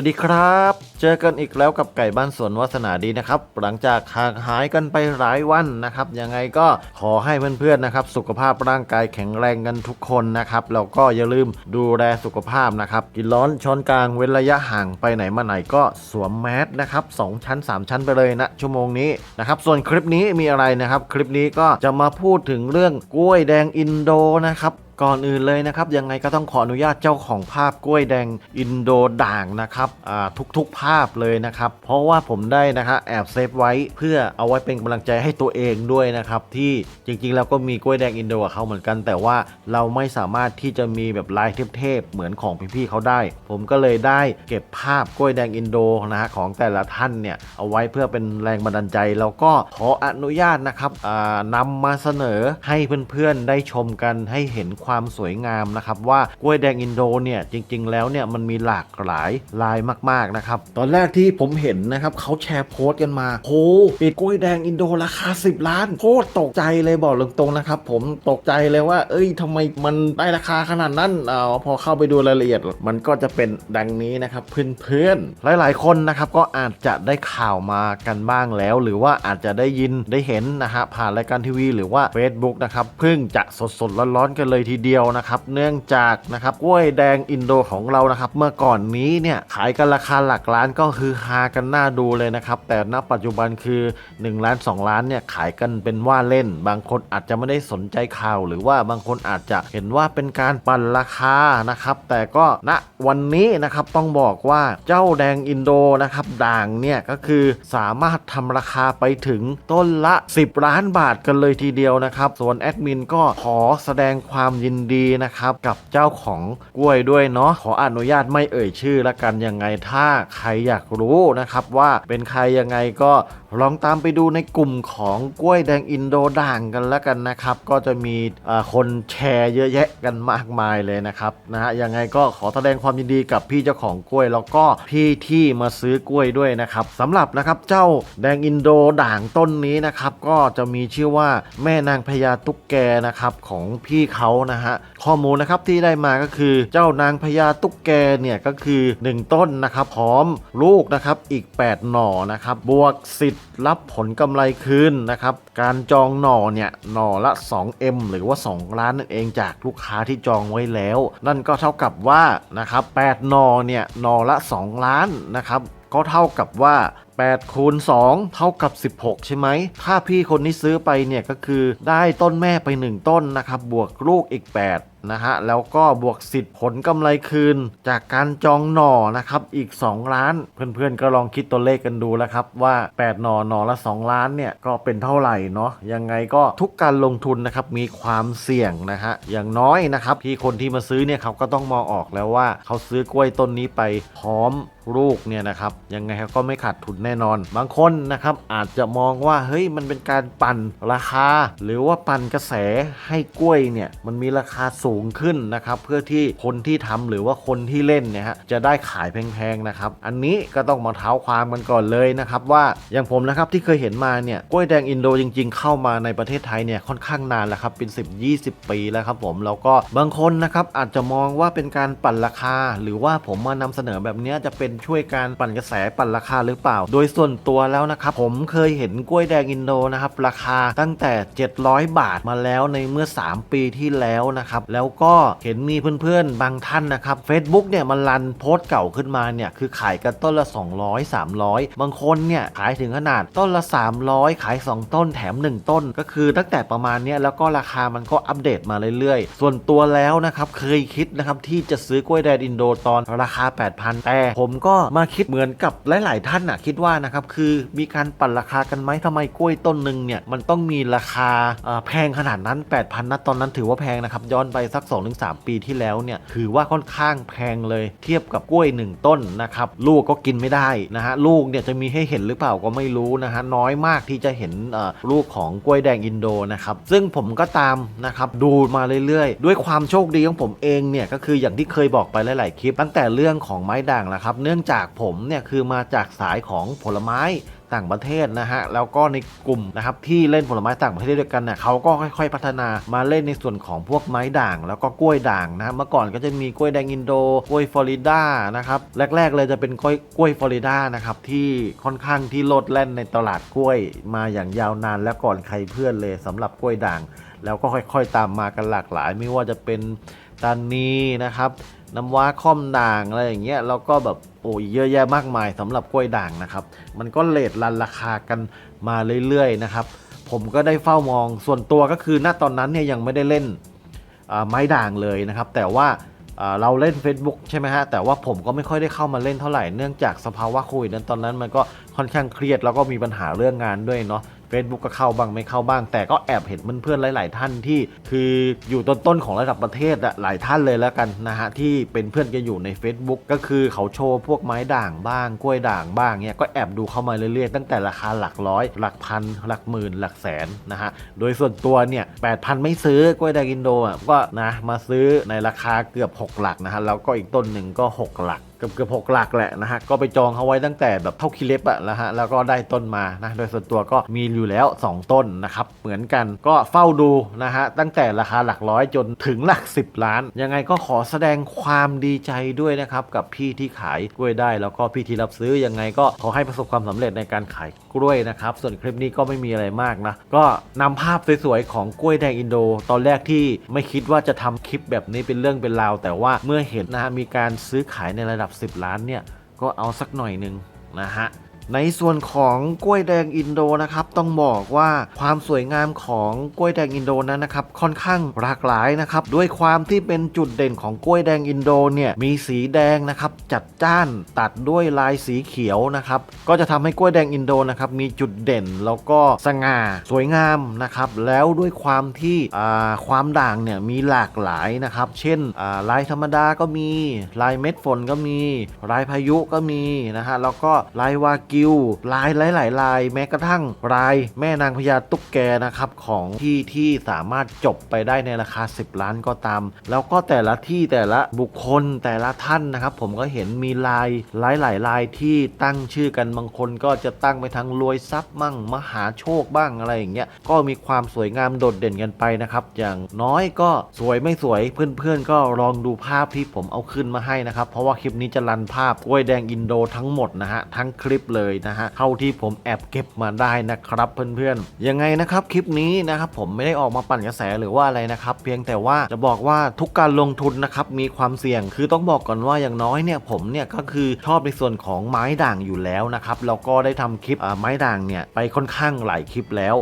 สวัสดีครับ เจอกันอีกแล้วกับไก่บ้านสวนวาสนาดีนะครับ หลังจากห่างหายกันไปหลายวันนะครับ ยังไงก็ขอให้เพื่อนๆนะครับ สุขภาพร่างกายแข็งแรงกันทุกคนนะครับแล้วก็อย่าลืมดูแลสุขภาพนะครับ กินร้อนช้อนกลางเว้นระยะห่างไปไหนมาไหนก็สวมแมสนะครับสองชั้น 3 ชั้นไปเลยนะ ชั่วโมงนี้นะครับ ส่วนคลิปนี้มีอะไรนะครับ คลิปนี้ก็จะมาพูดถึงเรื่องกล้วยแดงอินโดนะครับก่อนอื่นเลยนะครับยังไงก็ต้องขออนุญาตเจ้าของภาพกล้วยแดงอินโดด่างนะครับทุกๆภาพเลยนะครับ เพราะว่าผมได้นะครับแอบเซฟไว้เพื่อเอาไว้เป็นกำลังใจให้ตัวเองด้วยนะครับที่จริงๆแล้วก็มีกล้วยแดงอินโดกับเขาเหมือนกัน แต่ว่าเราไม่สามารถที่จะมีแบบลายเทพๆเหมือนของพี่ๆเขาได้ ผมก็เลยได้เก็บภาพกล้วยแดงอินโดนะฮะของแต่ละท่านเนี่ยเอาไว้เพื่อเป็นแรงบันดาลใจ แล้วก็ขออนุญาตนะครับอ่านำมาเสนอให้เพื่อนๆได้ชมกันให้เห็นความสวยงามนะครับว่ากล้วยแดงอินโดเนี่ยจริง ๆ แล้วเนี่ยมันมีหลากหลายลายมากๆนะครับตอนแรกที่ผมเห็นนะครับเขาแชร์โพสต์กันมาโหปีกล้วยแดงอินโดราคา 10 ล้านโคตรตกใจเลยบอกตรงๆนะครับ ผมตกใจเลยว่า เอ้ยทำไมมันได้ราคาขนาดนั้นเอาพอเข้าไปดูรายละเอียด มันก็จะเป็นดังนี้นะครับเพื่อนๆหลายๆคนนะครับก็อาจจะได้ข่าวมากันบ้างแล้ว หรือว่าอาจจะได้ยินได้เห็นนะฮะผ่านรายการทีวี หรือว่า Facebook นะครับเพิ่งจะสดๆร้อนๆกันเลยทีเดียวนะครับเนื่องจากนะครับกล้วยแดงอินโดของเรานะครับเมื่อก่อนนี้เนี่ยขายกันราคาหลักล้านก็คือฮากันน่าดูเลยนะครับ แต่ณปัจจุบันคือ1ล้าน2ล้านเนี่ยขายกันเป็นว่าเล่น บางคนอาจจะไม่ได้สนใจข่าว หรือว่าบางคนอาจจะเห็นว่าเป็นการปั่นราคานะครับ แต่ก็ณวันนี้นะครับต้องบอกว่าเจ้าแดงอินโดนะครับด่างเนี่ยก็คือสามารถทำราคาไปถึงต้นละ 10 ล้านบาทกันเลยทีเดียวนะครับ ส่วนแอดมินก็ขอแสดงความยินดีนะครับกับเจ้าของกล้วยด้วยเนาะขออนุญาตไม่เอ่ยชื่อละกันยังไงถ้าใครอยากรู้นะครับว่าเป็นใครยังไงก็ลองตามไปดูในกลุ่มของกล้วยแดงอินโดด่างกันแล้วกันนะครับ ก็จะมีคนแชร์เยอะแยะกันมากมายเลยนะครับนะฮะยังไงก็ขอแสดงความยินดีกับพี่เจ้าของกล้วย แล้วก็พี่ที่มาซื้อกล้วยด้วยนะครับสำหรับนะครับเจ้าแดงอินโดด่างต้นนี้นะครับก็จะมีชื่อว่าแม่นางพญาตุ๊กแกนะครับของพี่เขานะฮะข้อมูลนะครับที่ได้มาก็คือเจ้านางพญาตุ๊กแกเนี่ยก็คือ 1 ต้นนะครับพร้อมลูกนะครับอีก 8 หน่อนะครับบวกสิทธิ์รับผลกำไรคืนนะครับการจองหน่อเนี่ยหน่อละ 2M หรือว่า 2 ล้านนั่นเองจากลูกค้าที่จองไว้แล้ว นั่นก็เท่ากับว่านะครับ8หน่อเนี่ยหน่อละ 2 ล้านนะครับก็เท่ากับว่า8คูณ2เท่ากับ 16 ใช่ไหม ถ้าพี่คนนี้ซื้อไปเนี่ยก็คือได้ต้นแม่ไป 1 ต้นนะครับ บวกลูกอีก 8 นะฮะแล้วก็บวกสิทธิ์ผลกำไรคืน จากการจองหน่อนะครับอีก 2 ล้าน เพื่อนๆก็ลองคิดตัวเลขกันดูแล้วครับว่า 8 หน่อหน่อละ 2 ล้านเนี่ยก็เป็นเท่าไหร่เนาะยังไงก็ทุกการลงทุนนะครับมีความเสี่ยงนะฮะอย่างน้อยนะครับที่คนที่มาซื้อเนี่ยเขาก็ต้องมองออกแล้วว่าเขาซื้อกล้วยต้นนี้ไปพร้อมลูกเนี่ยนะครับยังไงเขาก็ไม่ขาดทุนแน่นอน บางคนนะครับอาจจะมองว่าเฮ้ยมันเป็นการปั่นราคา หรือว่าปั่นกระแสให้กล้วยเนี่ยมันมีราคาสูงขึ้นนะครับเพื่อที่คนที่ทำหรือว่าคนที่เล่นเนี่ยฮะจะได้ขายแพงๆนะครับอันนี้ก็ต้องมาเท้าความกันก่อนเลยนะครับว่าอย่างผมนะครับที่เคยเห็นมาเนี่ยกล้วยแดงอินโดจริง ๆ เข้ามาในประเทศไทยเนี่ยค่อนข้างนานแล้วครับเป็น 10-20 ปีแล้วครับผมแล้วก็บางคนนะครับอาจจะมองว่าเป็นการปั่นราคา หรือว่าผมมานำเสนอแบบเนี้ยจะเป็นช่วยการปั่นกระแสปั่นราคาหรือเปล่า โดยส่วนตัวแล้วนะครับผมเคยเห็นกล้วยแดงอินโดนะครับราคาตั้งแต่ 700 บาทมาแล้วในเมื่อ 3 ปีที่แล้วนะครับแล้วแล้วก็เห็นมีเพื่อนๆ บางท่านนะครับ Facebook เนี่ยมันรันโพสต์เก่าขึ้นมาเนี่ยคือขายกันต้นละ 200 300 บางคนเนี่ยขายถึงขนาดต้นละ 300 ขาย 2 ต้นแถม 1 ต้น ก็คือตั้งแต่ประมาณเนี้ยแล้วก็ราคามันก็อัปเดตมาเรื่อยๆ ส่วนตัวแล้วนะครับเคยคิดนะครับที่จะซื้อกล้วยแดงอินโดตอนราคา 8,000 แต่ผมก็มาคิดเหมือนกับหลายๆ ท่านน่ะคิดว่านะครับคือมีการปั่นราคากันไหมทำไมกล้วยต้นหนึ่งเนี่ยมันต้องมีราคาแพงขนาดนั้น 8,000นะตอนนั้นถือว่าแพงนะครับย้อนไปสัก 2-3 ปีที่แล้วเนี่ยถือว่าค่อนข้างแพงเลยเทียบกับกล้วย 1 ต้นนะครับลูกก็กินไม่ได้นะฮะลูกเนี่ยจะมีให้เห็นหรือเปล่าก็ไม่รู้นะฮะน้อยมากที่จะเห็นเอ่อลูกของกล้วยแดงอินโดนะครับซึ่งผมก็ตามนะครับดูมาเรื่อยๆ ด้วยความโชคดีของผมเองเนี่ยก็คืออย่างที่เคยบอกไปหลายๆคลิป ตั้งแต่เรื่องของไม้ด่างนะครับเนื่องจากผมเนี่ยคือมาจากสายของผลไม้ ต่างประเทศนะฮะแล้วก็ในกลุ่มนะครับที่เล่นผลไม้ต่างประเทศด้วยกันเนี่ยเขาก็ค่อย ๆ พัฒนามาเล่นในส่วนของพวกไม้ด่าง แล้วก็กล้วยด่างนะเมื่อก่อนก็จะมีกล้วยแดงอินโดกล้วยฟลอริดานะครับแรก ๆ เลยจะเป็นกล้วยกล้วยฟลอริดานะครับที่ค่อนข้างที่โลดแล่นในตลาดกล้วยมาอย่างยาวนานและก่อนใครเพื่อนเลยสำหรับกล้วยด่าง แล้วก็ค่อย ๆ ตามมากันหลากหลาย ไม่ว่าจะเป็นตานีนะครับ น้ำว้าค่อมด่างอะไรอย่างเงี้ยแล้วก็แบบโอ้ยเยอะแยะมากมายสำหรับกล้วยด่างนะครับ มันก็เลทรันราคากันมาเรื่อยๆนะครับ ผมก็ได้เฝ้ามองส่วนตัวก็คือณตอนนั้นเนี่ยยังไม่ได้เล่นไม้ด่างเลยนะครับ แต่ว่าอ่าเราเล่น Facebook ใช่ไหมฮะ แต่ว่าผมก็ไม่ค่อยได้เข้ามาเล่นเท่าไหร่ เนื่องจากสภาวะโควิดนั้นตอนนั้นมันก็ค่อนข้างเครียดแล้วก็มีปัญหาเรื่องงานด้วยเนาะ Facebook ก็เข้าบ้างไม่เข้าบ้าง แต่ก็แอบเห็นเพื่อนๆหลาย ๆ ท่านที่ คืออยู่ต้นๆของระดับประเทศอะหลายท่านเลยแล้วกันนะฮะที่เป็นเพื่อนกันอยู่ใน Facebook ก็คือเขาโชว์พวกไม้ด่างบ้างกล้วยด่างบ้างเนี่ยก็แอบดูเข้ามาเรื่อยๆ ตั้งแต่ราคาหลักร้อย หลักพัน หลักหมื่น หลักแสนนะฮะโดยส่วนตัวเนี่ย8,000ไม่ซื้อกล้วยด่างอินโดอะก็นะมาซื้อในราคาเกือบ 6 หลักนะฮะแล้วก็อีกต้นหนึ่งก็ 6 หลัก เกือบเกือบหกหลักแหละนะฮะก็ไปจองเขาไว้ตั้งแต่แบบเท่าคิเล็บอะนะฮะแล้วก็ได้ต้นมานะโดยส่วนตัวก็มีอยู่แล้ว 2 ต้นนะครับเหมือนกันก็เฝ้าดูนะฮะตั้งแต่ราคาหลักร้อยจนถึงหลัก 10 ล้าน ยังไงก็ขอแสดงความดีใจด้วยนะครับกับพี่ที่ขายกล้วยได้ แล้วก็พี่ที่รับซื้อยังไงก็ขอให้ประสบความสำเร็จในการขายกล้วยนะครับส่วนคลิปนี้ก็ไม่มีอะไรมากนะก็นำภาพสวยๆของกล้วยแดงอินโด ตอนแรกที่ไม่คิดว่าจะทำคลิปแบบนี้เป็นเรื่องเป็นราวแต่ว่าเมื่อเห็นนะฮะมีการซื้อขายในระดับ10 ล้านเนี่ยก็เอาสักหน่อยหนึ่งนะฮะ ในส่วนของกล้วยแดงอินโดนะครับต้องบอกว่าความสวยงามของกล้วยแดงอินโดนั้นนะครับค่อนข้างหลากหลายนะครับด้วยความที่เป็นจุดเด่นของกล้วยแดงอินโดเนี่ยมีสีแดงนะครับจัดจ้านตัดด้วยลายสีเขียวนะครับก็จะทำให้กล้วยแดงอินโดนะครับมีจุดเด่นแล้วก็สง่าสวยงามนะครับแล้วด้วยความที่ความด่างเนี่ยมีหลากหลายนะครับเช่นลายธรรมดาก็มีลายเม็ดฝนก็มี ลายพายุก็มีนะฮะแล้วก็ลายวากิวลายหลายๆลายแม้กระทั่งลายแม่นางพญาตุ๊กแกนะครับของที่ที่สามารถจบไปได้ในราคา 10 ล้านก็ตาม แล้วก็แต่ละที่แต่ละบุคคลแต่ละท่านนะครับ ผมก็เห็นมีลายหลายๆลายที่ตั้งชื่อกันบางคนก็จะตั้งไปทางรวยทรัพย์มั่งมหาโชคบ้างอะไรอย่างเงี้ยก็มีความสวยงามโดดเด่นกันไปนะครับ อย่างน้อยก็สวยไม่สวยเพื่อนๆ ก็ลองดูภาพที่ผมเอาขึ้นมาให้นะครับ เพราะว่าคลิปนี้จะรันภาพกล้วยแดงอินโดทั้งหมดนะฮะทั้งคลิปเลยนะฮะเท่าที่ผมแอบเก็บมาได้นะครับเพื่อนๆยังไงนะครับคลิปนี้นะครับผมไม่ได้ออกมาปั่นกระแสหรือว่าอะไรนะครับเพียงแต่ว่าจะบอกว่าทุกการลงทุนนะครับมีความเสี่ยงคือต้องบอกก่อนว่าอย่างน้อยเนี่ยผมเนี่ยก็คือชอบในส่วนของไม้ด่างอยู่แล้วนะครับแล้วก็ได้ทำคลิปไม้ด่างเนี่ยไปค่อนข้างหลายคลิปแล้ว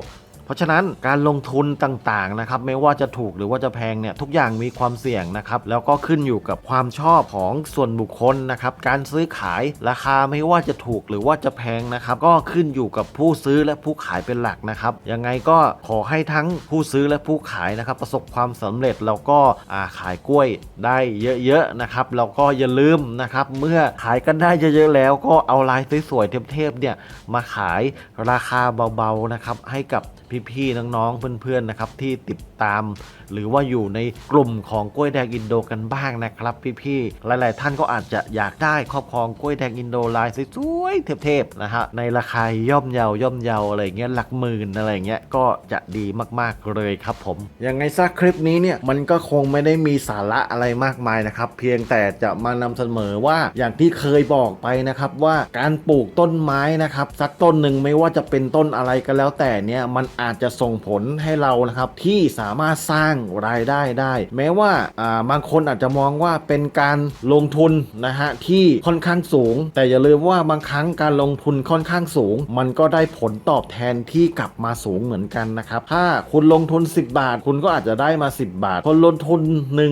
เพราะฉะนั้นการลงทุนต่างๆนะครับไม่ว่าจะถูกหรือว่าจะแพงเนี่ยทุกอย่างมีความเสี่ยงนะครับแล้วก็ขึ้นอยู่กับความชอบของส่วนบุคคลนะครับการซื้อขายราคาไม่ว่าจะถูกหรือว่าจะแพงนะครับก็ขึ้นอยู่กับผู้ซื้อและผู้ขายเป็นหลักนะครับยังไงก็ขอให้ทั้งผู้ซื้อและผู้ขายนะครับประสบความสำเร็จแล้วก็ขายกล้วยได้เยอะๆนะครับแล้วก็อย่าลืมนะครับเมื่อขายกันได้เยอะๆแล้วก็เอาลายสวยๆเทพๆเนี่ยมาขายราคาเบาๆนะครับให้กับพี่พี่ๆน้องๆเพื่อนๆนะครับที่ติดตาม หรือว่าอยู่ในกลุ่มของกล้วยแดงอินโดกันบ้างนะครับ พี่ๆหลาย ๆ ท่านก็อาจจะอยากได้ครอบครองกล้วยแดงอินโดลายสวยๆเทพๆนะฮะในราคาย่อมเยาย่อมเยาอะไรเงี้ยหลักหมื่นอะไรเงี้ยก็จะดีมากๆเลยครับผมยังไงซะคลิปนี้เนี่ยมันก็คงไม่ได้มีสาระอะไรมากมายนะครับเพียงแต่จะมานำเสนอว่าอย่างที่เคยบอกไปนะครับว่าการปลูกต้นไม้นะครับสักต้นหนึ่งไม่ว่าจะเป็นต้นอะไรก็แล้วแต่เนี่ยมันอาาจจะส่งผลให้เรานะครับที่สามารถสร้างรายได้ได้ แม้ว่าอ่าบางคนอาจจะมองว่าเป็นการลงทุนนะฮะที่ค่อนข้างสูง แต่อย่าลืมว่าบางครั้งการลงทุนค่อนข้างสูง มันก็ได้ผลตอบแทนที่กลับมาสูงเหมือนกันนะครับถ้าคุณลงทุน 10 บาท คุณก็อาจจะได้มา 10 บาท คนลงทุน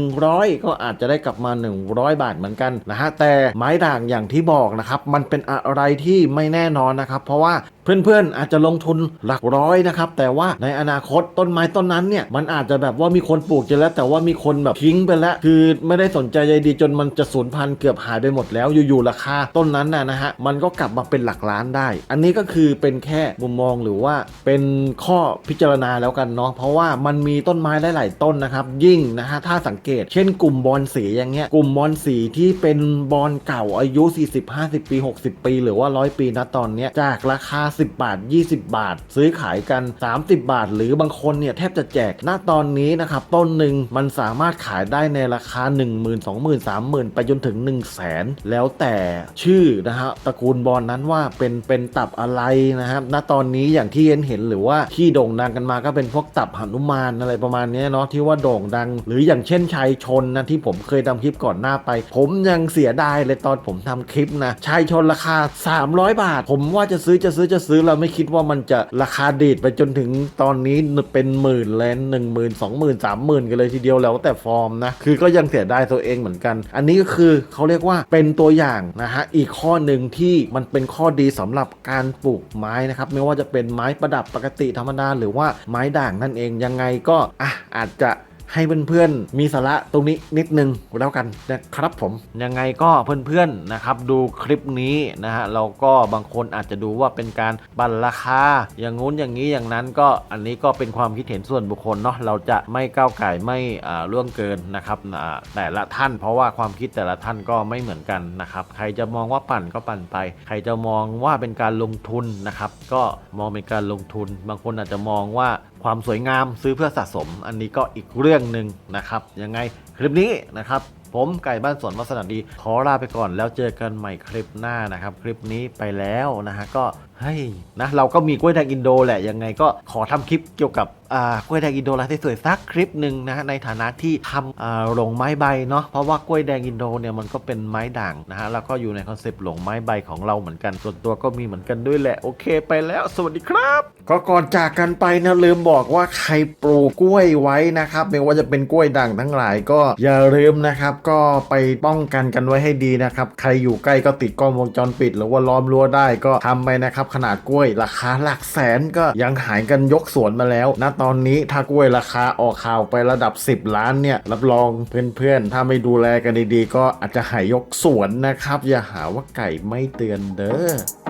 100 ก็อาจจะได้กลับมา 100 บาทเหมือนกันนะฮะแต่ไม้ด่างอย่างที่บอกนะครับมันเป็นอะไรที่ไม่แน่นอนนะครับ เพราะว่า เพื่อนๆอาจจะลงทุนหลักร้อยนะครับแต่ว่าในอนาคตต้นไม้ต้นนั้นเนี่ยมันอาจจะแบบว่ามีคนปลูกจะแล้ว แต่ว่ามีคนแบบทิ้งไปแล้ว คือไม่ได้สนใจใยดีจนมันจะสูญพันธุ์เกือบหายไปหมดแล้วอยู่ๆราคาต้นนั้นนะนะฮะมันก็กลับมาเป็นหลักล้านได้ อันนี้ก็คือเป็นแค่มุมมองหรือว่าเป็นข้อพิจารณาแล้วกันเนาะเพราะว่ามันมีต้นไม้หลายๆต้นนะครับ ยิ่งนะฮะถ้าสังเกต เช่นกลุ่มบอนสีอย่างเงี้ยกลุ่มบอนสีที่เป็นบอนเก่าอายุ 40 50 ปี 60 ปี หรือว่า 100 ปีนะตอนเนี้ยจากราคา10บาท 20 บาท ซื้อขายกัน 30 บาท หรือบางคนเนี่ยแทบจะแจกณตอนนี้นะครับต้นหนึ่งมันสามารถขายได้ในราคา 1 0 0 0 0 2 0 0 0 0 3 0,000 ไปจนถึง 1 0 0 0 0แสนแล้วแต่ชื่อนะฮะตระกูลบอลนั้นว่าเป็นเป็นตับอะไรนะครับณตอนนี้อย่างที่เห็นเห็นหรือว่าที่โด่งดังกันมาก็เป็นพวกตับหนุมานอะไรประมาณนี้เนาะที่ว่าโด่งดัง หรืออย่างเช่นชายชนนะที่ผมเคยทำคลิปก่อนหน้าไป ผมยังเสียดายเลยตอนผมทำคลิปนะชายชนราคา 300 บาท ผมว่าจะซื้อจะซื้อจะซื้อเราไม่คิดว่ามันจะราคาดีดไปจนถึงตอนนี้เป็นหมื่นเลยหนึ่งหมื่นสองหมื่นสามหมื่นกันเลยทีเดียวแล้วแต่ฟอร์มนะ คือก็ยังเสียดายตัวเองเหมือนกัน อันนี้ก็คือเขาเรียกว่าเป็นตัวอย่างนะฮะ อีกข้อหนึ่งที่มันเป็นข้อดีสำหรับการปลูกไม้นะครับ ไม่ว่าจะเป็นไม้ประดับปกติธรรมดาหรือว่าไม้ด่างนั่นเองยังไงก็อะอาจจะ ให้เพื่อนๆ มีสาระตรงนี้นิดนึงแล้วกันนะครับผม ยังไงก็เพื่อนๆนะครับดูคลิปนี้นะฮะเราก็บางคนอาจจะดูว่าเป็นการบันราคา อย่างงู้นอย่างนี้อย่างนั้นก็อันนี้ก็เป็นความคิดเห็นส่วนบุคคลเนาะเราจะไม่ก้าวไก่ไม่ล่วงเกินนะครับแต่ละท่านเพราะว่าความคิดแต่ละท่านก็ไม่เหมือนกันนะครับใครจะมองว่าปั่นก็ปั่นไป ใครจะมองว่าเป็นการลงทุนนะครับก็มองเป็นการลงทุน บางคนอาจจะมองว่า ความสวยงามซื้อเพื่อสะสม อันนี้ก็อีกเรื่องหนึ่งนะครับยังไง คลิปนี้นะครับ ผมไก่บ้านสวนวัสนาดี ขอลาไปก่อนแล้วเจอกันใหม่คลิปหน้านะครับ คลิปนี้ไปแล้วนะฮะก็เฮ้ยนะเราก็มีกล้วยแดงอินโดแหละยังไงก็ขอทำคลิปเกี่ยวกับอ่ากล้วยแดงอินโดลายสวยๆสักคลิปหนึ่งนะในฐานะที่ทำอ่าหลงไม้ใบเนาะเพราะว่ากล้วยแดงอินโดเนี่ยมันก็เป็นไม้ด่างนะฮะแล้วก็อยู่ในคอนเซปต์หลงไม้ใบของเราเหมือนกันส่วนตัวก็มีเหมือนกันด้วยแหละโอเคไปแล้ว สวัสดีครับ ก็ก่อนจากกันไปนะลืมบอกว่าใครปลูกกล้วยไว้นะครับไม่ว่าจะเป็นกล้วยด่างทั้งหลายก็อย่าลืมนะครับก็ไปป้องกันกันไว้ให้ดีนะครับใครอยู่ใกล้ก็ติดกล้องวงจรปิด หรือว่าล้อมรั้วได้ก็ทำไปนะครับขนาดกล้วยราคาหลักแสนก็ยังหายกันยกสวนมาแล้วณตอนนี้ถ้ากล้วยราคาออกข่าวไประดับ 10 ล้านเนี่ยรับรองเพื่อนๆ ถ้าไม่ดูแลกันดีๆ ก็อาจจะหายยกสวนนะครับ อย่าหาว่าไก่ไม่เตือนเด้อ